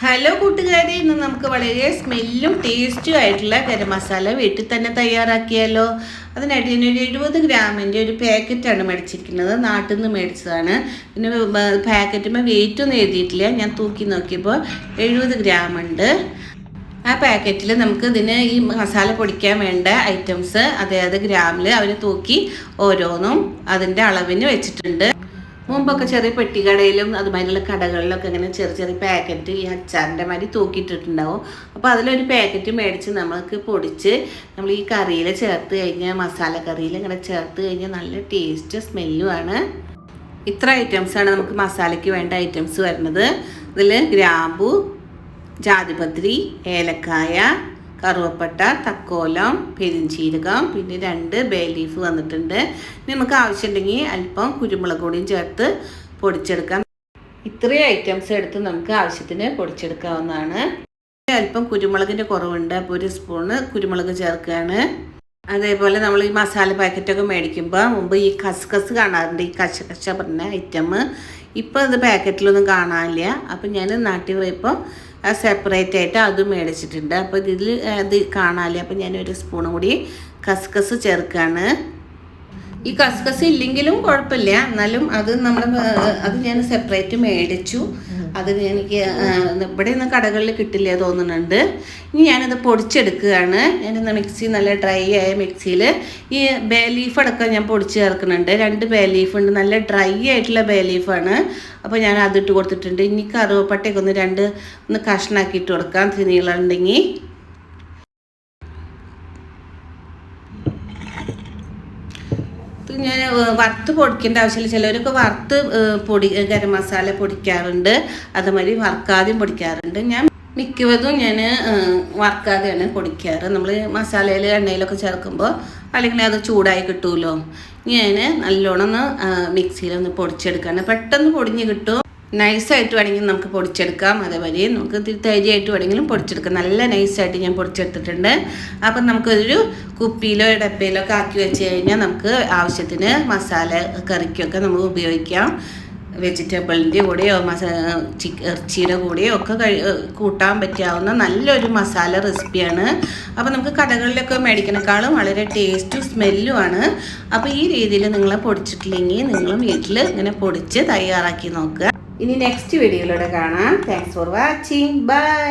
Hello കൂട്ടുകാരെ. ഇന്ന് നമുക്ക് വളരെ സ്മെല്ലും ടേസ്റ്റും ആയിട്ടുള്ള ഗരം മസാല വീട്ടിൽ തന്നെ തയ്യാറാക്കിയാലോ. അതിനായിട്ട് ഞാൻ ഒരു എഴുപത് ഗ്രാമിന്റെ ഒരു പാക്കറ്റാണ് മേടിച്ചിരിക്കുന്നത്. നാട്ടിൽ നിന്ന് മേടിച്ചതാണ്. പിന്നെ പാക്കറ്റുമ്പോൾ വെയിറ്റ് ഒന്നും എഴുതിയിട്ടില്ല. ഞാൻ തൂക്കി നോക്കിയപ്പോൾ എഴുപത് ഗ്രാം ഉണ്ട്. ആ പാക്കറ്റിൽ നമുക്ക് ഇതിന് ഈ മസാല പൊടിക്കാൻ വേണ്ട ഐറ്റംസ് അതായത് ഗ്രാമിൽ അവർ തൂക്കി ഓരോന്നും അതിന്റെ അളവിന് വെച്ചിട്ടുണ്ട്. മുമ്പൊക്കെ ചെറിയ പെട്ടിക്കടയിലും അതുമാതിരിയുള്ള കടകളിലൊക്കെ ഇങ്ങനെ ചെറിയ ചെറിയ പാക്കറ്റ് ഈ അച്ചാറിന്റെ മാതിരി തൂക്കിയിട്ടിട്ടുണ്ടാവും. അപ്പോൾ അതിലൊരു പാക്കറ്റ് മേടിച്ച് നമുക്ക് പൊടിച്ച് നമ്മൾ ഈ കറിയിൽ ചേർത്ത് കഴിഞ്ഞാൽ മസാല കറിയിൽ ഇങ്ങനെ ചേർത്ത് കഴിഞ്ഞാൽ നല്ല ടേസ്റ്റ് സ്മെല്ലുമാണ് ഇത്ര ഐറ്റംസാണ് നമുക്ക് മസാലയ്ക്ക് വേണ്ട ഐറ്റംസ് വരുന്നത്. ഇതിൽ ഗ്രാമ്പു ജാതിപത്രി ഏലക്കായ കറുവപ്പട്ട തക്കോലം പെരിഞ്ചീരകം പിന്നെ രണ്ട് ബേ ലീഫ് വന്നിട്ടുണ്ട്. നമുക്ക് ആവശ്യമുണ്ടെങ്കിൽ അല്പം കുരുമുളക് പൊടിയും ചേർത്ത് പൊടിച്ചെടുക്കാം. ഇത്രയും ഐറ്റംസ് എടുത്ത് നമുക്ക് ആവശ്യത്തിന് പൊടിച്ചെടുക്കാവുന്നതാണ്. അല്പം കുരുമുളകിന്റെ കുറവുണ്ട്. അപ്പോൾ ഒരു സ്പൂണ് കുരുമുളക് ചേർക്കുകയാണ്. അതേപോലെ നമ്മൾ ഈ മസാല പാക്കറ്റൊക്കെ മേടിക്കുമ്പോൾ മുമ്പ് ഈ കസ്കസ് കാണാറുണ്ട്. ഈ കശ കശ പറഞ്ഞ ഐറ്റം ഇപ്പോൾ അത് പാക്കറ്റിലൊന്നും കാണാനില്ല. അപ്പം ഞാൻ നാട്ടിൽ പോയപ്പോൾ സെപ്പറേറ്റ് ആയിട്ട് അത് മേടിച്ചിട്ടുണ്ട്. അപ്പോൾ ഇതിൽ ഇത് കാണാമല്ലേ അപ്പം ഞാനൊരു സ്പൂണും കൂടി കസ്കസ് ചേർക്കുകയാണ് ഈ കസ്കസ് ഇല്ലെങ്കിലും കുഴപ്പമില്ല. എന്നാലും അത് നമ്മൾ അത് ഞാൻ സെപ്പറേറ്റ് മേടിച്ചു. അത് എനിക്ക് ഇവിടെ നിന്ന് കടകളിൽ കിട്ടില്ല തോന്നുന്നുണ്ട്. ഇനി ഞാനത് പൊടിച്ചെടുക്കുകയാണ്. ഞാനിന്ന് മിക്സി നല്ല ഡ്രൈ ആയ മിക്സിയിൽ ഈ ബേ ലീഫ് അടക്കം ഞാൻ പൊടിച്ച് ചേർക്കുന്നുണ്ട്. രണ്ട് ബേ ലീഫ് ഉണ്ട് നല്ല ഡ്രൈ ആയിട്ടുള്ള ബേ ലീഫാണ്. അപ്പോൾ ഞാൻ അതിട്ട് കൊടുത്തിട്ടുണ്ട്. ഇനി കറുവപ്പട്ടയൊക്കെ ഒന്ന് രണ്ട് ഒന്ന് കഷ്ണാക്കി ഇട്ട് കൊടുക്കാം. തിനികളുണ്ടെങ്കിൽ ഞാൻ വറുത്ത് പൊടിക്കേണ്ട ആവശ്യമില്ല. ചിലവരൊക്കെ വറുത്ത് പൊടി ഗരം മസാല പൊടിക്കാറുണ്ട്. അതുമാതിരി വറുക്കാതെയും പൊടിക്കാറുണ്ട്. ഞാൻ മിക്കവതും ഞാൻ വറുക്കാതെയാണ് പൊടിക്കാറ്. നമ്മൾ മസാലയിൽ എണ്ണയിലൊക്കെ ചേർക്കുമ്പോൾ അല്ലെങ്കിൽ അത് ചൂടായി കിട്ടുമല്ലോ ഞാൻ നല്ലോണം ഒന്ന് മിക്സിയിലൊന്ന് പൊടിച്ചെടുക്കാണ്. പെട്ടെന്ന് പൊടിഞ്ഞ് കിട്ടും. നൈസായിട്ട് വേണമെങ്കിൽ നമുക്ക് പൊടിച്ചെടുക്കാം. അതേപോലെ നമുക്ക് ഇത്തിരി തരിയായിട്ട് വേണമെങ്കിലും പൊടിച്ചെടുക്കാം. നല്ല നൈസായിട്ട് ഞാൻ പൊടിച്ചെടുത്തിട്ടുണ്ട്. അപ്പം നമുക്കൊരു കുപ്പിയിലോ ഡപ്പയിലോ ഒക്കെ ആക്കി വെച്ച് കഴിഞ്ഞാൽ നമുക്ക് ആവശ്യത്തിന് മസാല കറിക്കൊക്കെ നമുക്ക് ഉപയോഗിക്കാം. വെജിറ്റബിളിന്റെ കൂടെയോ മസാ ചിക്ക് ഇറച്ചിയുടെ കൂടെയോ ഒക്കെ കഴി കൂട്ടാൻ പറ്റാവുന്ന നല്ലൊരു മസാല റെസിപ്പിയാണ്. അപ്പോൾ നമുക്ക് കടകളിലൊക്കെ മേടിക്കണേക്കാളും വളരെ ടേസ്റ്റും സ്മെല്ലുമാണ് അപ്പോൾ ഈ രീതിയിൽ നിങ്ങൾ പൊടിച്ചിട്ടില്ലെങ്കിൽ നിങ്ങൾ വീട്ടിൽ ഇങ്ങനെ പൊടിച്ച് തയ്യാറാക്കി നോക്കുക. ഇനി നെക്സ്റ്റ് വീഡിയോയിലൂടെ കാണാം. Thanks for watching bye